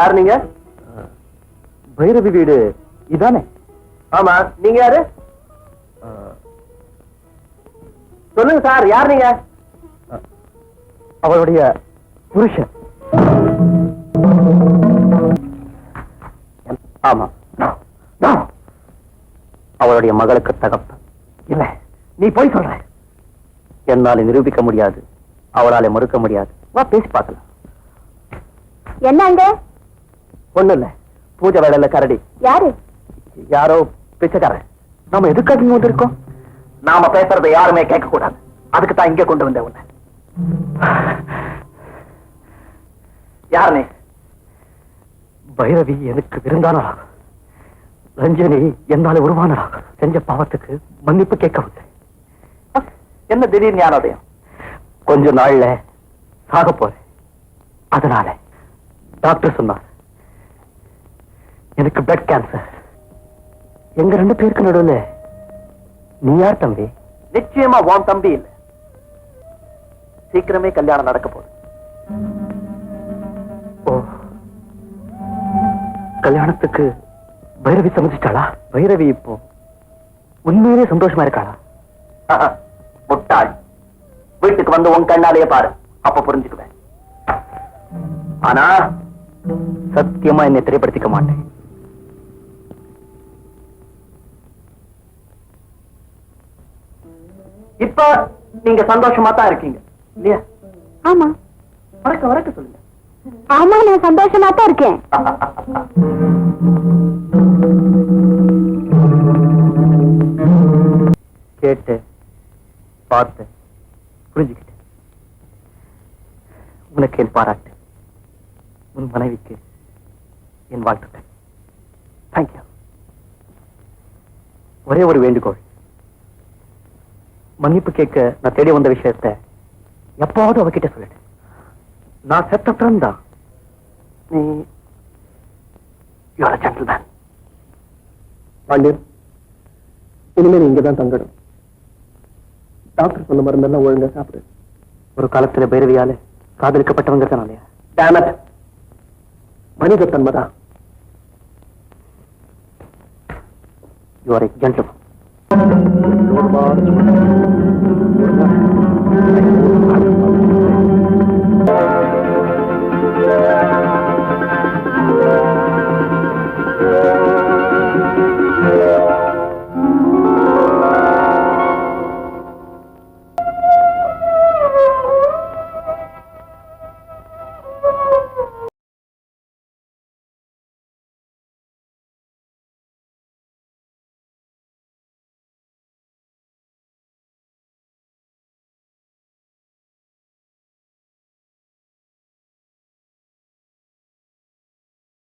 யார் நீங்க? பைரவி வீடு. இதானே? ஆமா. நீங்க யாரு? சொல்லுங்க சார் யார் நீங்க? அவளுடைய புருஷன். ஆமா. அவளுடைய மகளுக்கு தகப்ப இல்ல. நீ போய் சொல்ற. என்னால நிரூபிக்க முடியாது. அவளால மறுக்க முடியாது. வா பேசி பார்க்கலாம். என்னங்க ஒண்ணு இல்ல பூஜை வேலையில கரடி. யாரு? யாரோ பிச்சைக்காரன். நாம எதுக்காக இங்க வந்திருக்கோம்? நாம பேசுறதை யாருமே கேட்க கூடாது அதுக்கு தான் இங்க கொண்டு வந்தேன் உன்னை. யார் நீ? பைரவி எனக்கு விருந்தானராக ரஞ்சனி என்னால உருவானராக செஞ்ச பாவத்துக்கு மன்னிப்பு கேட்க வந்தேன் என்ன திடீர் ஞானோதயம்? கொஞ்ச நாள்ல சாக போறேன். அதனால டாக்டர் சொன்னார் எனக்கு பிளட் கேன்சர் எங்க ரெண்டு பேருக்கு நடுவுல? நீ யார் தம்பி? நிச்சயமா உன் தம்பி இல்ல. சீக்கிரமே கல்யாணம் நடக்க போகுது. ஓ. கல்யாணத்துக்கு பைரவி சம்மதிச்சிட்டாளா? பைரவி இப்போ உண்மையிலே சந்தோஷமா இருக்காளா? முட்டாள். வீட்டுக்கு வந்து உன் கண்ணாலேயே பாரு. அப்ப புரிஞ்சுக்குவேன். ஆனா சத்தியமா என்னை திரைப்படுத்திக்க மாட்டேன். இப்ப நீங்க சந்தோஷமா தான் இருக்கீங்க இல்லையா? ஆமா. வரக்க வரக்க சொல்லுங்க. ஆமா நான் சந்தோஷமா தான் இருக்கேன். கேட்டு பார்த்து புரிஞ்சுக்கிட்டேன் உனக்கு என் பாராட்டு. உன் மனைவிக்கு என் வாழ்த்துக்கள். தேங்க்யூ ஒரே ஒரு வேண்டுகோள். மன்னிப்பு கேட்க நான் தேடி வந்த விஷயத்த எப்பாவது அவகிட்ட சொல்லிடு. நான் செத்த பிறந்தா நீ யூஆர் ஜென்டில்மேன் பாண்டியன் இனிமே நீ இங்கதான் தங்கணும். டாக்டர் சொன்ன மருந்தெல்லாம் ஒழுங்கா சாப்பிடு. ஒரு காலத்துல பைரவியால காதலிக்கப்பட்டவங்க தானே டேமட் மனித தன்மைதான் யூ ஆர் ஜென்டில்மேன்